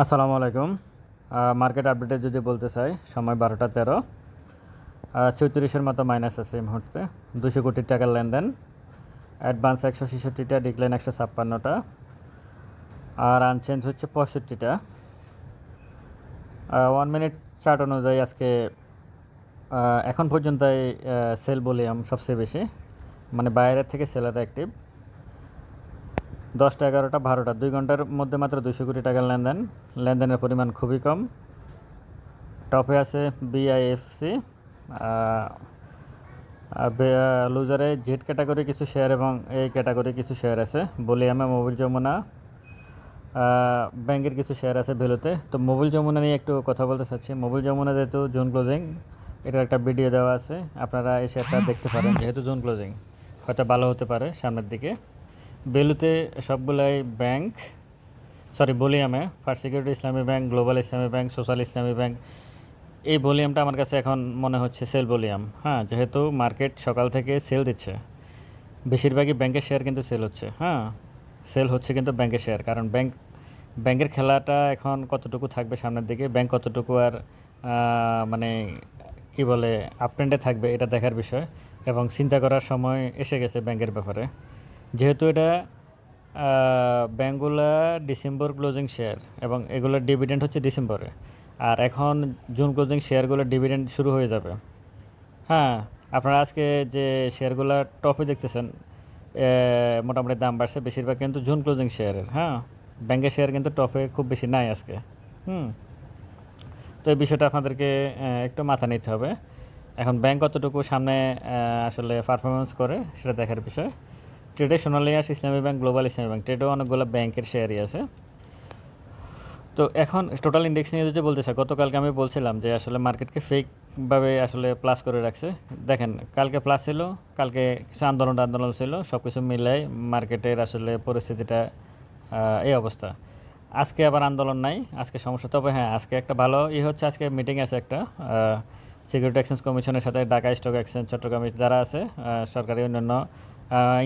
আসসালামু আলাইকুম। মার্কেট আপডেটে যদি বলতে চাই, সময় বারোটা তেরো। চৌত্রিশের মতো মাইনাস আছে এই মুহূর্তে। দুশো কোটি টাকার লেনদেন। অ্যাডভান্স একশো ছেষট্টিটা ডিক্লাইন একশো ছাপ্পান্নটা। আর আনচেঞ্জ হচ্ছে পঁয়ষট্টিটা। ওয়ান মিনিট চার্ট অনুযায়ী আজকে এখন পর্যন্ত সেল ভলিউম সবচেয়ে বেশি। মানে বাইরের থেকে সেলার অ্যাক্টিভ দশটা এগারোটা, বারোটা। দুই ঘণ্টার মধ্যে মাত্র দুশো কোটি টাকার লেনদেন। লেনদেনের পরিমাণ খুবই কম। টপে আছে বিআইএফসি লুজারে জেড ক্যাটাগরি কিছু শেয়ার এবং এই ক্যাটাগরি কিছু শেয়ার আছে। বলি বলিয়ামে মোবিল যমুনা। ব্যাংকের কিছু শেয়ার আছে ভ্যালুতে তো মোবিল যমুনা নিয়ে একটু কথা বলতে চাচ্ছি। মোবিল যমুনা যেহেতু জুন ক্লোজিং এটার একটা ভিডিও দেওয়া আছে। আপনারা এই শেয়ারটা দেখতে পারেন, যেহেতু জুন ক্লোজিং হয়তো ভালো হতে পারে সামনের দিকে। ভ্যালুতে সবগুলাই bank, sorry, বলিয়ামে first security Islami bank global Islami bank social Islami bank এই ভলিউমটা আমার কাছে এখন মনে হচ্ছে সেল ভলিউম হ্যাঁ যেহেতু মার্কেট সকাল থেকে সেল দিচ্ছে। বেশিরভাগই ব্যাংকের শেয়ার কিন্তু সেল হচ্ছে। হ্যাঁ সেল হচ্ছে কিন্তু ব্যাংকের শেয়ার কারণ ব্যাংক ব্যাংকের খেলাটা এখন কতটুকু থাকবে সামনের দিকে ব্যাংক কতটুকু আর মানে কি বলে আপট্রেন্ডে থাকবে, এটা দেখার বিষয়। এবং চিন্তা করার সময় এসে গেছে ব্যাংকের ব্যাপারে। যেহেতু এটা আহ, ব্যাংকগুলা ডিসেম্বর ক্লোজিং শেয়ার এবং এগুলোর ডিভিডেন্ড হচ্ছে ডিসেম্বরে। আর এখন জুন ক্লোজিং শেয়ারগুলোর ডিভিডেন্ড শুরু হয়ে যাবে। হ্যাঁ আপনারা আজকে যে শেয়ারগুলো টপে দেখতেছেন মোটামুটি দাম বাড়ছে বেশিরভাগ কিন্তু জুন ক্লোজিং শেয়ারের। হ্যাঁ ব্যাংকের শেয়ার কিন্তু টপে খুব বেশি নাই আজকে। হুম তো এই বিষয়টা আপনাদেরকে একটু মাথা নিতে হবে। এখন ব্যাংক কতটুকু সামনে আসলে পারফরমেন্স করে সেটা দেখার বিষয়। ট্রেডে সোনালী আস Islami bank global Islami bank ট্রেডেও অনেকগুলো ব্যাংকের শেয়ারই আছে। তো এখন টোটাল ইন্ডেক্স নিয়ে যদি বলতে চাই, গতকালকে আমি বলছিলাম যে আসলে মার্কেটকে ফেকভাবে আসলে প্লাস করে রাখছে। দেখেন, কালকে প্লাস ছিল, কালকে কিছু আন্দোলন আন্দোলন ছিল সব কিছু মিলাই মার্কেটের আসলে পরিস্থিতিটা এই অবস্থা। আজকে আবার আন্দোলন নাই, আজকে সমস্যা। তবে হ্যাঁ আজকে একটা ভালো ই হচ্ছে, আজকে মিটিং আছে একটা সিকিউরিটি এক্সচেঞ্জ কমিশনের সাথে ঢাকা স্টক এক্সচেঞ্জ চট্টগ্রামে, যারা আছে সরকারি অন্যান্য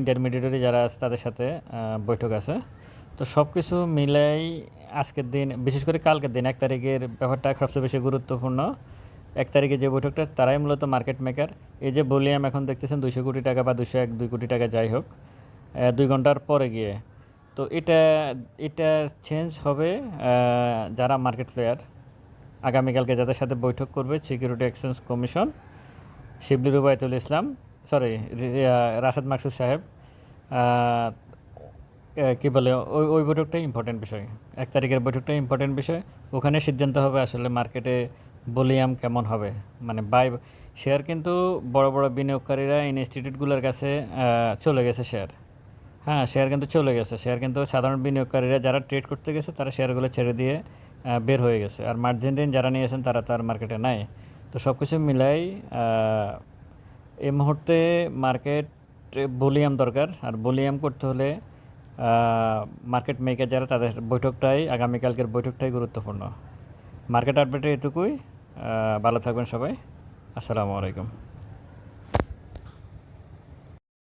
ইন্টারমিডিয়েটারি যারা আছে, তাদের সাথে বৈঠক আছে। তো সব কিছু মিলাই আজকের দিন, বিশেষ করে কালকের দিন, এক তারিখের ব্যাপারটা সবচেয়ে বেশি গুরুত্বপূর্ণ। এক তারিখে যে বৈঠকটা, তারাই মূলত মার্কেট মেকার এই যে ভলিউম এখন দেখতেছেন দুশো কোটি টাকা বা দুশো এক, দুই কোটি টাকা যাই হোক দুই ঘণ্টার পরে গিয়ে। তো এটা এটা চেঞ্জ হবে যারা মার্কেট প্লেয়ার আগামীকালকে যাদের সাথে বৈঠক করবে security exchange commission Shibli Rubayatul Islam. Sorry Rashed Maksud সাহেব কি বলে, ওই ওই বৈঠকটাই ইম্পর্টেন্ট বিষয়। এক তারিখের বৈঠকটাই ইম্পর্টেন্ট বিষয়। ওখানে সিদ্ধান্ত হবে আসলে মার্কেটে ভলিউম কেমন হবে। মানে বাই শেয়ার কিন্তু বড় বড় বিনিয়োগকারীরা ইনস্টিটিউটগুলোর কাছে চলে গেছে শেয়ার হ্যাঁ শেয়ার কিন্তু চলে গেছে। শেয়ার কিন্তু সাধারণ বিনিয়োগকারীরা যারা ট্রেড করতে গেছে, তারা শেয়ারগুলো ছেড়ে দিয়ে বের হয়ে গেছে। আর মার্জিন ঋণ যারা নিয়েছেন, তারা তো আর মার্কেটে নাই। তো সব কিছু মিলাই এই মুহূর্তে মার্কেট ভলিউম দরকার। আর ভলিউম করতে হলে মার্কেট মেকার যারা, তাদের বৈঠকটাই, আগামীকালকের বৈঠকটাই গুরুত্বপূর্ণ। মার্কেট আপডেটে এটুকুই। ভালো থাকবেন সবাই। আসসালামু আলাইকুম।